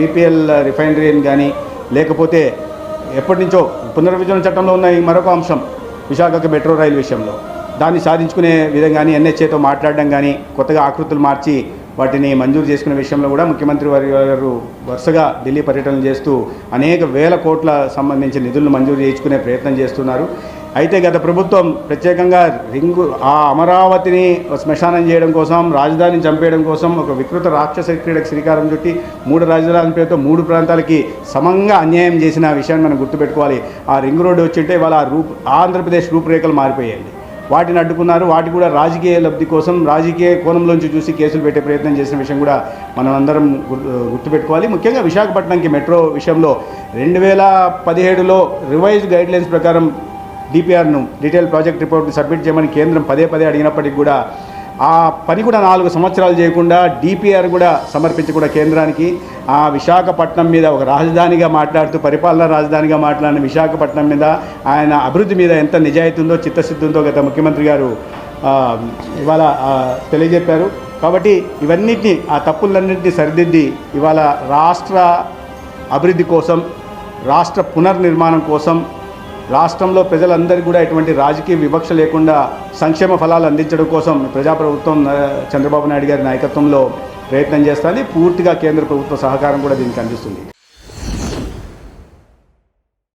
BPL రిఫైనరీని కానీ లేకపోతే ఎప్పటి నుంచో పునర్విభజన చట్టంలో ఉన్న ఈ మరొక అంశం విశాఖకు మెట్రో రైలు విషయంలో. దాన్ని సాధించుకునే విధంగా కానీ ఎన్హెచ్ఏతో మాట్లాడడం కానీ కొత్తగా ఆకృతులు మార్చి వాటిని మంజూరు చేసుకునే విషయంలో కూడా ముఖ్యమంత్రి వారి గారు వరుసగా ఢిల్లీ పర్యటనలు చేస్తూ అనేక వేల కోట్ల సంబంధించిన నిధులను మంజూరు చేయించుకునే ప్రయత్నం చేస్తున్నారు. అయితే గత ప్రభుత్వం ప్రత్యేకంగా రింగు ఆ అమరావతిని శ్మశానం చేయడం కోసం రాజధానిని చంపేయడం కోసం ఒక వికృత రాక్షస క్రీడకు శ్రీకారం చుట్టి మూడు రాజధాని పేరుతో మూడు ప్రాంతాలకి సమంగా అన్యాయం చేసిన విషయాన్ని మనం గుర్తుపెట్టుకోవాలి. ఆ రింగ్ రోడ్డు వచ్చింటే ఇవాళ రూప్ ఆంధ్రప్రదేశ్ రూపురేఖలు మారిపోయాయండి. వాటిని అడ్డుకున్నారు. వాటి కూడా రాజకీయ లబ్ధి కోసం రాజకీయ కోణంలోంచి చూసి కేసులు పెట్టే ప్రయత్నం చేసిన విషయం కూడా మనం అందరం గుర్తుపెట్టుకోవాలి. ముఖ్యంగా విశాఖపట్నంకి మెట్రో విషయంలో రెండు వేల పదిహేడులో రివైజ్ గైడ్లైన్స్ ప్రకారం డిపిఆర్ను డీటెయిల్ ప్రాజెక్ట్ రిపోర్ట్ని సబ్మిట్ చేయమని కేంద్రం పదే పదే అడిగినప్పటికీ కూడా ఆ పని కూడా నాలుగు సంవత్సరాలు చేయకుండా డిపిఆర్ కూడా సమర్పించకుండా కేంద్రానికి ఆ విశాఖపట్నం మీద ఒక రాజధానిగా మాట్లాడుతూ పరిపాలనా రాజధానిగా మాట్లాడిన విశాఖపట్నం మీద ఆయన అభివృద్ధి మీద ఎంత నిజాయితీ ఉందో చిత్తశుద్ధి ఉందో గత ముఖ్యమంత్రి గారు ఇవాళ తెలియజెప్పారు. కాబట్టి ఇవన్నిటిని ఆ తప్పులన్నింటినీ సరిదిద్ది ఇవాళ రాష్ట్ర అభివృద్ధి కోసం రాష్ట్ర పునర్నిర్మాణం కోసం రాష్ట్రంలో ప్రజలందరికీ కూడా ఎటువంటి రాజకీయ వివక్ష లేకుండా సంక్షేమ ఫలాలు అందించడం కోసం ప్రజాప్రభుత్వం చంద్రబాబు నాయుడు గారి నాయకత్వంలో ప్రయత్నం చేస్తుంది. పూర్తిగా కేంద్ర ప్రభుత్వ సహకారం కూడా దీనికి అందిస్తుంది.